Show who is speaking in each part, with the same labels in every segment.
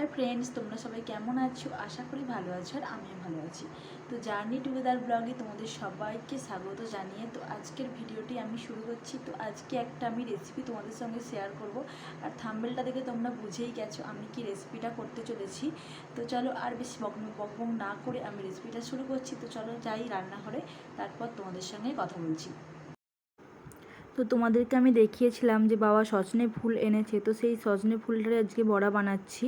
Speaker 1: Hi friends তোমরা সবাই কেমন আছো? আশা করি ভালো আছো আর আমিও ভালো আছি। তো জার্নি টুগেদার ব্লগে তোমাদের সবাইকে স্বাগত জানিয়ে তো আজকের ভিডিওটি আমি শুরু করছি। তো আজকে একটা আমি রেসিপি তোমাদের সঙ্গে শেয়ার করব। আর থাম্বেলটা দেখে তোমরা বুঝেই গেছো আমি কি রেসিপিটা করতে চলেছি। তো চলো আর বেশি বকন বকবক না করে আমি রেসিপিটা শুরু করছি। তো চলো যাই রান্নাঘরে, তারপর তোমাদের সঙ্গে কথা বলছি। তো তোমাদেরকে আমি দেখিয়েছিলাম যে বাবা সজনে ফুল এনেছে, তো সেই সজনে ফুলটারে আজকে বড়া বানাচ্ছি।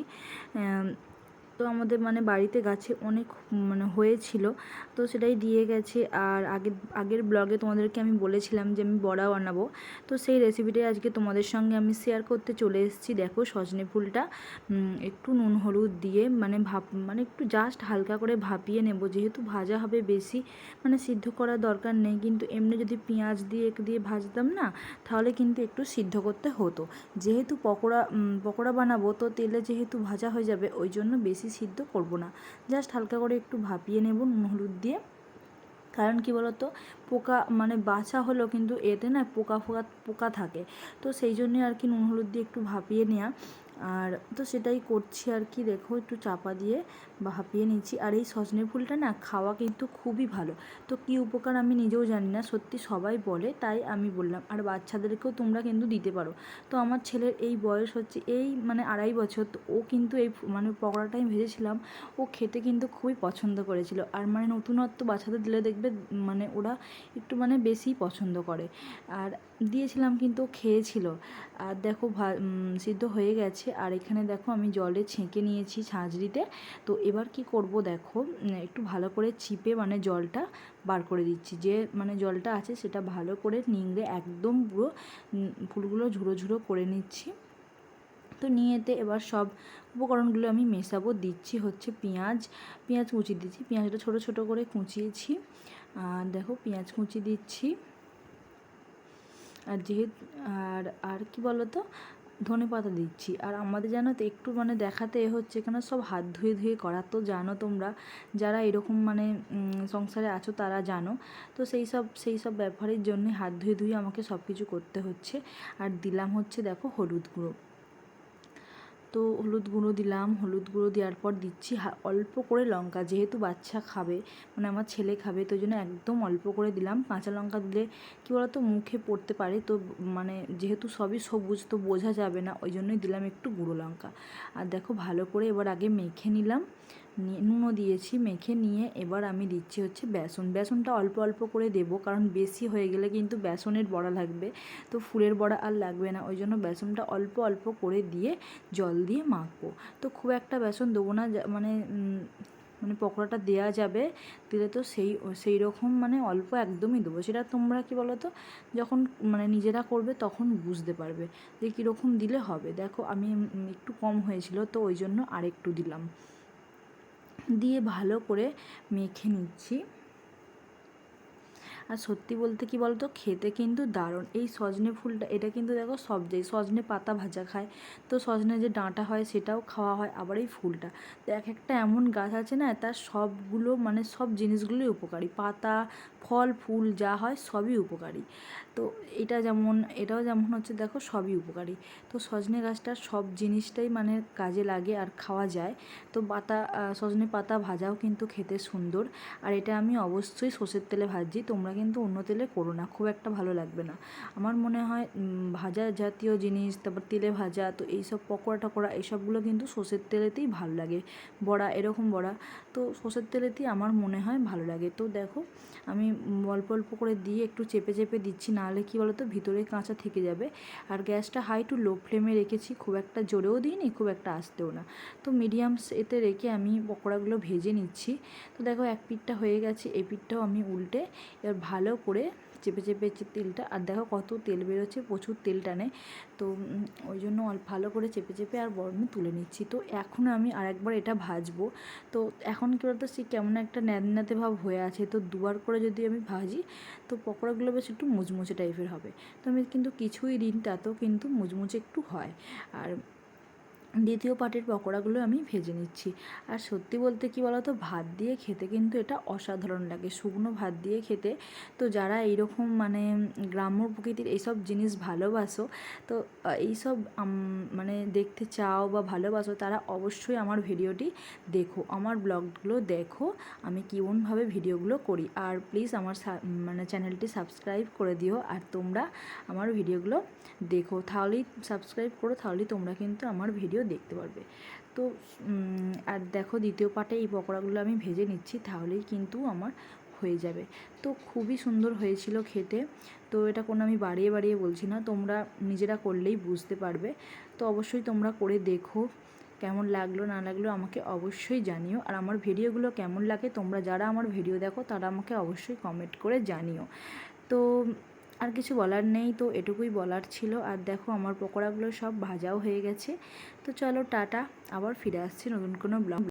Speaker 1: তো আমাদের মানে বাড়িতে গাছে অনেক মানে হয়েছিল, তো সেটাই দিয়ে গেছে। আর আগের আগের ব্লগে তোমাদেরকে আমি বলেছিলাম যে আমি বড়া বানাবো তো সেই রেসিপিটাই আজকে তোমাদের সঙ্গে আমি শেয়ার করতে চলে এসেছি। দেখো সজনে ফুলটা একটু নুন হলুদ দিয়ে মানে ভাপ মানে একটু জাস্ট হালকা করে ভাপিয়ে নেব। যেহেতু ভাজা হবে বেশি মানে সিদ্ধ করার দরকার নেই। কিন্তু এমনি যদি পেঁয়াজ দিয়ে, এক দিয়ে ভাজতাম না, তাহলে কিন্তু একটু সিদ্ধ করতে হতো। যেহেতু পকোড়া পকোড়া বানাবো, তো তেলে যেহেতু ভাজা হয়ে যাবে, ওই জন্য বেশি সিদ্ধ করব না। জাস্ট হালকা করে একটু ভাপিয়ে নেব নুন, হলুদ দিয়ে। কারণ কি বলতো? পোকা মানে বাছা হলো কিন্তু এতে না পোকা ফোকা, পোকা থাকে। তো সেই জন্য আর কি নুন, হলুদ দিয়ে একটু ভাপিয়ে নেওয়া আর তো সেটাই করছি আর কি। দেখো একটু চাপা দিয়ে ভাপিয়ে নিচ্ছি আর এই সজনে ফুলটা না খাওয়া কিন্তু খুবই ভালো। তো কী উপকার আমি নিজেও জানি না, সত্যি সবাই বলে, তাই আমি বললাম। আর বাচ্চাদেরকেও তোমরা কিন্তু দিতে পারো। তো আমার ছেলের এই বয়স হচ্ছে, এই মানে আড়াই বছর, তো ও কিন্তু এই মানে পকোড়াটা আমি ভেজেছিলাম, ও খেতে কিন্তু খুবই পছন্দ করেছিল। আর মানে নতুনত্ব বাচ্চাদের দিলে দেখবে মানে ওরা একটু মানে বেশিই পছন্দ করে। আর দিয়েছিলাম কিন্তু ও খেয়েছিল। আর দেখো সিদ্ধ হয়ে গেছে। আর এখানে দেখো আমি জলে ছেঁকে নিয়েছি ছাঁচড়িতে। তো এবার কি করব দেখো একটু ভালো করে চিপে মানে জলটা বার করে দিচ্ছি। যে মানে জলটা আছে সেটা ভালো করে নিংড়ে একদম পুরো ফুলগুলো ঝুড়ো ঝুড়ো করে নিচ্ছি। তো নিয়েতে এবার সব উপকরণগুলো আমি মেশাবো। দিচ্ছি হচ্ছে পেঁয়াজ পেঁয়াজ কুচি দিচ্ছি। পেঁয়াজটা ছোট ছোট করে কুচিয়েছি। আর দেখো পেঁয়াজ কুচি দিচ্ছি। আর যেহেতু, আর আর কি বলো তো ধনে পাতা দিচ্ছি। আর আমাদের জানো তো একটু মানে দেখাতে এ হচ্ছে কেন, সব হাত ধুয়ে ধুয়ে করা। তো জানো তোমরা, যারা এরকম মানে সংসারে আছো তারা জানো। তো সেই সব সেই সব ব্যবহারের জন্য হাত ধুয়ে ধুয়ে আমাকে সব কিছু করতে হচ্ছে। আর দিলাম হচ্ছে দেখো হলুদ গুঁড়ো। তো হলুদ গুঁড়ো দিলাম। হলুদ গুঁড়ো দেওয়ার পর দিচ্ছি অল্প করে লঙ্কা। যেহেতু বাচ্চা খাবে মানে আমার ছেলে খাবে, তো জন্য একদম অল্প করে দিলাম। কাঁচা লঙ্কা দিলে কী বলতো, মুখে পড়তে পারে। তো মানে যেহেতু সবই সবুজ, তো বোঝা যাবে না। ওই জন্যই দিলাম একটু গুঁড়ো লঙ্কা। আর দেখো ভালো করে এবার আগে মেখে নিলাম। নিয়ে নুনও দিয়েছি, মেখে নিয়ে এবার আমি দিচ্ছি হচ্ছে বেসন। বেসনটা অল্প অল্প করে দেবো, কারণ বেশি হয়ে গেলে কিন্তু বেসনের বড়া লাগবে। তো ফুলের বড়া আর লাগবে না, ওই জন্য বেসনটা অল্প অল্প করে দিয়ে জল দিয়ে মাখবো। তো খুব একটা বেসন দেবো না মানে মানে পকোড়াটা দেওয়া যাবে, দিলে তো সেই সেই রকম মানে অল্প একদমই দেবো। সেটা তোমরা কি বলো তো যখন মানে নিজেরা করবে তখন বুঝতে পারবে যে কীরকম দিলে হবে। দেখো, আমি একটু কম হয়েছিল, তো ওই জন্য আরেকটু দিলাম। দিয়ে ভালো করে মেখে নিচ্ছি। আর সত্যি বলতে কি বলতো, খেতে কিন্তু দারুণ। এই সজনে ফুলটা, এটা কিন্তু দেখো সব জায়গায়, সজনে পাতা ভাজা খায়। তো সজনে যে ডাঁটা হয় সেটাও খাওয়া হয় আবার এই ফুলটা। তো এক একটা এমন গাছ আছে না, তার সবগুলো মানে সব জিনিসগুলোই উপকারী। পাতা, ফল, ফুল যা হয় সবই উপকারী। তো এটা যেমন, এটাও যেমন হচ্ছে দেখো সবই উপকারী। তো সজনে গাছটার সব জিনিসটাই মানে কাজে লাগে আর খাওয়া যায়। তো পাতা সজনে পাতা ভাজাও কিন্তু খেতে সুন্দর। আর এটা আমি অবশ্যই সর্ষের তেলে ভাজি তোমরা কিন্তু অন্য তেলে করো না, খুব একটা ভালো লাগবে না। আমার মনে হয় ভাজা জাতীয় জিনিস, তারপর তেলে ভাজা, তো এইসব পকোড়া টকোড়া, এইসবগুলো কিন্তু সর্ষের তেলেতেই ভালো লাগে। বড়া, এরকম বড়া, তো সর্ষের তেলেতেই আমার মনে হয় ভালো লাগে। তো দেখো, আমি অল্প অল্প করে দিয়ে একটু চেপে চেপে দিচ্ছি, নাহলে কি বলো তো ভিতরে কাঁচা থেকে যাবে। আর গ্যাসটা হাই টু লো ফ্লেমে রেখেছি, খুব একটা জোরেও দিইনি, খুব একটা আস্তেও না। তো মিডিয়াম এতে রেখে আমি পকোড়াগুলো ভেজে নিচ্ছি। তো দেখো, এক পিঠটা হয়ে গেছে, এই পিঠটাও আমি উল্টে, এবার ভালো করে চেপে চেপেছে তেলটা, আর দেখো কত তেল বেরোচ্ছে, প্রচুর তেল টানে। তো ওই জন্য ভালো করে চেপে চেপে আর বরং তুলে নিচ্ছি। তো এখন আমি আরেকবার এটা ভাজবো। তো এখন কী বলতো, সে কেমন একটা ন্যাদনাতে ভাব হয়ে আছে। তো দুবার করে যদি আমি ভাজি, তো পকোড়াগুলো বেশ একটু মুচমুচে টাইপের হবে। তো আমি কিন্তু কিছুই দিন তাতেও কিন্তু মুচমুচে একটু হয়। আর দ্বিতীয় পার্টের পকোড়াগুলো আমি ভেজে নিচ্ছি। আর সত্যি বলতে কি বলো তো ভাত দিয়ে খেতে কিন্তু এটা অসাধারণ লাগে। শুকনো ভাত দিয়ে খেতে তো যারা এইরকম মানে গ্রাম্য প্রকৃতির এইসব জিনিস ভালোবাসো, তো এইসব মানে দেখতে চাও বা ভালোবাসো তারা অবশ্যই আমার ভিডিওটি দেখো, আমার ব্লগগুলো দেখো, আমি কেমনভাবে ভিডিওগুলো করি। আর প্লিজ আমার মানে চ্যানেলটি সাবস্ক্রাইব করে দিও আর তোমরা আমার ভিডিওগুলো দেখো। তাহলেই সাবস্ক্রাইব করো, তাহলেই তোমরা কিন্তু আমার ভিডিও দেখতে পারবে। তো আর দেখো দ্বিতীয় পার্টে এই পকোড়াগুলো আমি ভেজে নিচ্ছি, তাহলেই কিন্তু আমার হয়ে যাবে। তো খুবই সুন্দর হয়েছিল খেতে। তো এটা কোনো আমি বাড়িয়ে বাড়িয়ে বলছি না, তোমরা নিজেরা করলেই বুঝতে পারবে। তো অবশ্যই তোমরা করে দেখো, কেমন লাগল না লাগল আমাকে অবশ্যই জানিও। আর আমার ভিডিওগুলো কেমন লাগে তোমরা যারা আমার ভিডিও দেখো তারা আমাকে অবশ্যই কমেন্ট করে জানিও। তো আর কিছু বলার নেই তো, এটুকুই বলার ছিল। আর দেখো আমার পকোড়াগুলো সব ভাজাও হয়ে গেছে। তো চলো টাটা, আবার ফিরে আসছি নতুন কোনো ব্লগ।